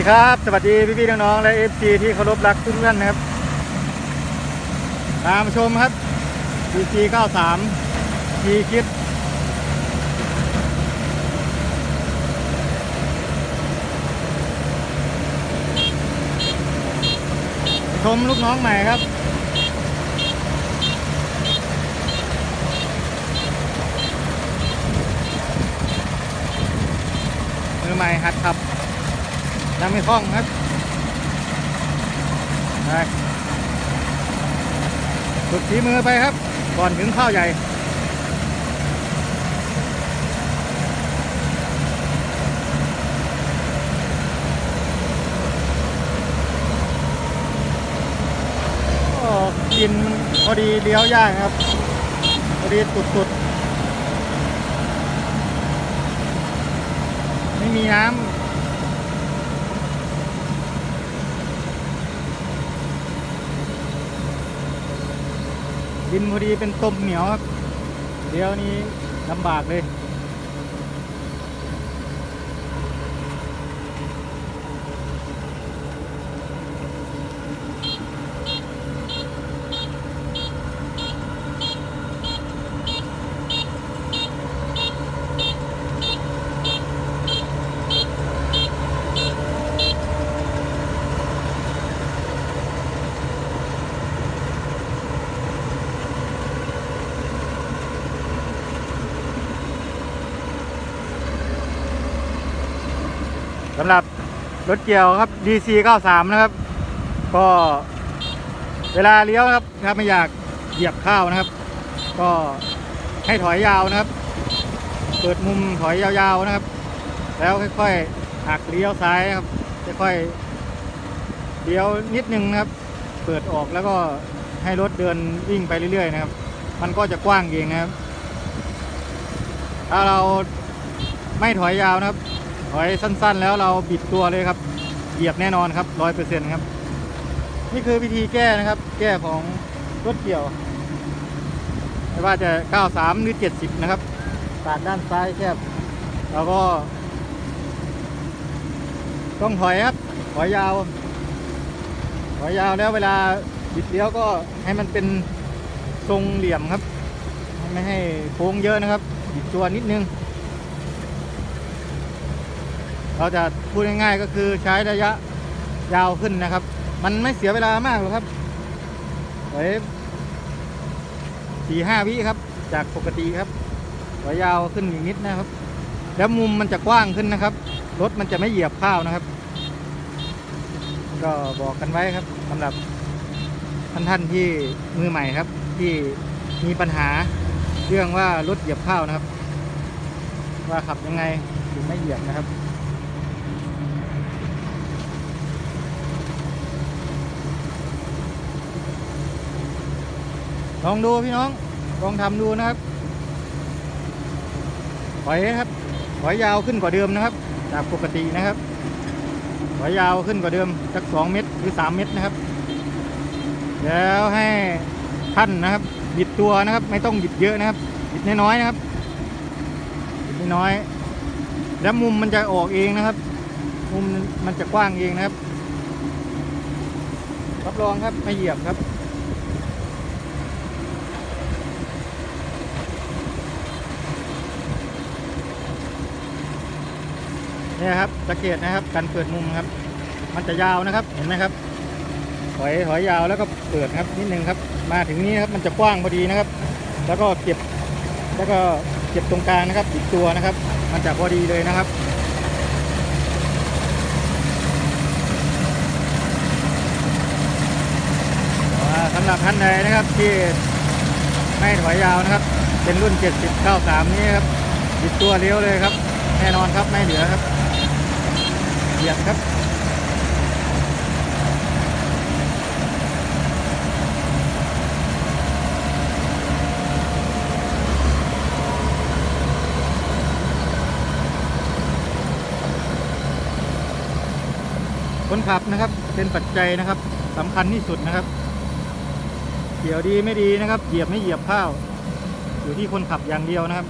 ดีครับ สวัสดีพี่ๆน้องๆและเอฟซีที่เคารพรักทุกท่านนะครับ ตามชมครับ PC 93 G คิดชมลูกน้องใหม่ครับมือใหม่หัดขับ ยังไม่คล่องครับไปฝึกฝีมือไปครับ ก่อนถึงข้าวใหญ่กินพอดีเลี้ยวยากครับ พอดีตุดๆไม่มีน้ำ ดินพอดีเป็นต้มเหนียวครับเดี๋ยวนี้ลำบากเลย สำหรับรถเกี่ยวครับ DC 93 นะครับ ก็เวลาเลี้ยวนะครับถ้าไม่อยากเหยียบข้าวนะครับ ก็ให้ถอยยาวนะครับ เปิดมุมถอยยาวๆนะครับ แล้วค่อยๆหักเลี้ยวซ้ายครับค่อยๆเลี้ยวนิดนึงนะครับ เปิดออกแล้วก็ให้รถเดินวิ่งไปเรื่อยๆนะครับ มันก็จะกว้างเองนะครับ ถ้าเราไม่ถอยยาวนะครับ ถอยสั้นๆ แล้วเราบิดตัวเลยครับ เหยียบแน่นอนครับร้อยเปอร์เซ็นต์ครับ นี่คือวิธีแก้นะครับ แก้ของรถเกี่ยว ไม่ว่าจะ 93 หรือ 70 นะครับปาดด้านซ้ายแคบเราก็ ต้องถอยครับ ถอยยาว ถอยยาวแล้วเวลาบิดเลี้ยวก็ให้มันเป็นทรงเหลี่ยมครับ ไม่ให้โค้งเยอะนะครับบิดตัวนิดนึง เราจะพูดง่ายๆก็คือใช้ระยะยาวขึ้นนะครับ มันไม่เสียเวลามากหรอกครับไว้สี่ห้าวิครับ จากปกติครับระยะยาวขึ้นอีกนิดนะครับ แล้วมุมมันจะกว้างขึ้นนะครับ รถมันจะไม่เหยียบข้าวนะครับ ก็บอกกันไว้ครับสำหรับท่านท่านๆที่มือใหม่ครับ ที่มีปัญหาเรื่องว่ารถเหยียบข้าวนะครับ ว่าขับยังไงถึงไม่เหยียบนะครับ ลองดูพี่น้องลองทำดูนะครับถอยนะครับถอยยาวขึ้นกว่าเดิมนะครับ จากปกตินะครับถอยยาวขึ้นกว่าเดิมสักสองเมตรหรือสามเมตรนะครับ แล้วให้ท่านนะครับ บิดตัวนะครับ ไม่ต้องบิดเยอะนะครับ บิดน้อยๆนะครับบิดน้อยๆแล้วมุมมันจะออกเองนะครับ มุมมันจะกว้างเองนะครับรับรองครับไม่เหยียบครับ นี่ครับสังเกตนะครับการเปิดมุมครับ มันจะยาวนะครับเห็นไหมครับ ถอยถอยยาวแล้วก็เปิดครับนิดนึงครับ มาถึงนี้ครับมันจะกว้างพอดีนะครับ แล้วก็เก็บแล้วก็เก็บตรงกลางนะครับปิดตัวนะครับ มันจะพอดีเลยนะครับสำหรับท่านใดนะครับที่ไม่ถอยยาวนะครับ เป็นรุ่น 70 93 นี้ครับบิดตัวเลี้ยวเลยครับ แน่นอนครับไม่เหลือครับ เหยียบครับคนขับนะครับเป็นปัจจัยนะครับสำคัญที่สุดนะครับเกี่ยวดีไม่ดีนะครับ เหยียบไม่เหยียบข้าว อยู่ที่คนขับอย่างเดียวนะครับ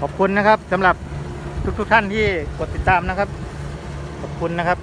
ขอบคุณนะครับสำหรับทุกๆท่านที่กดติดตามนะครับ ขอบคุณนะครับ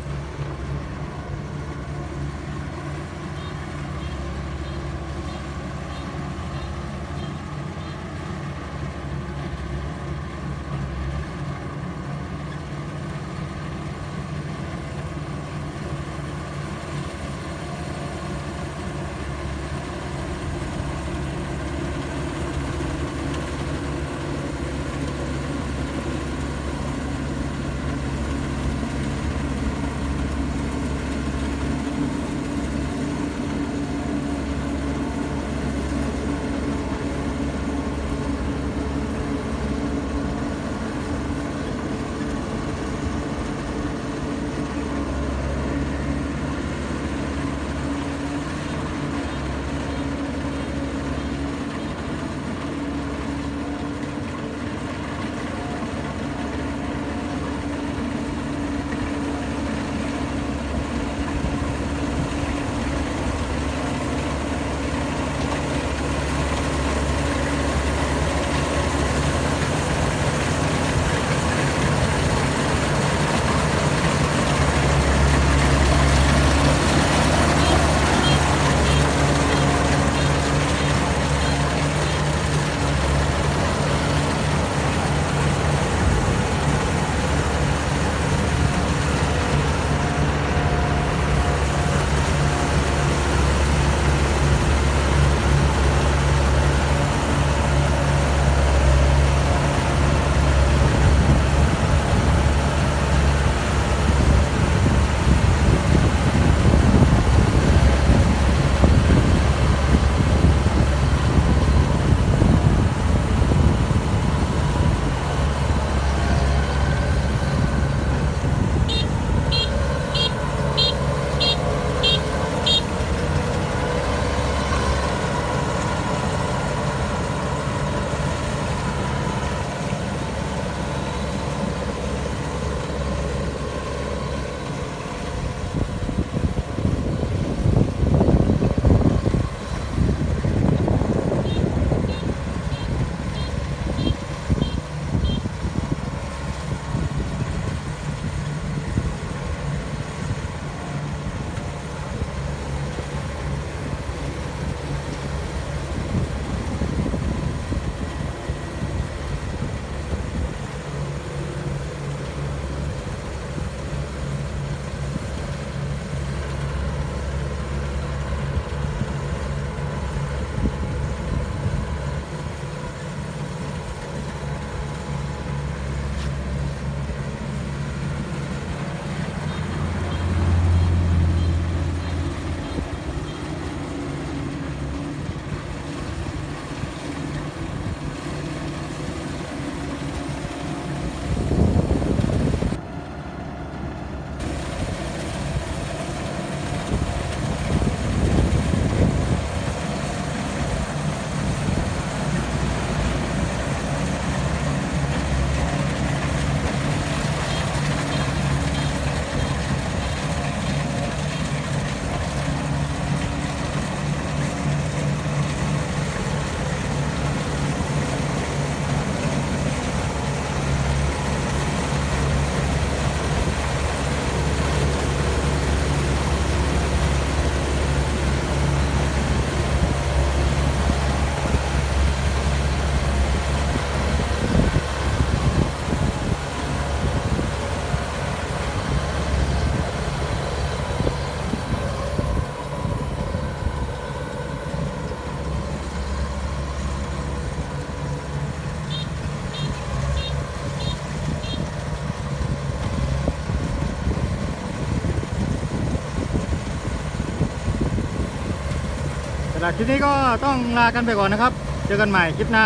ำหรับคลิปนี้ก็ต้องลากันไปก่อนนะครับ เจอกันใหม่คลิปหน้า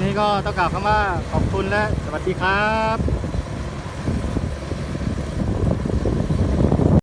นี่ก็ต้องกล่าวคำว่าขอบคุณและสวัสดีครับ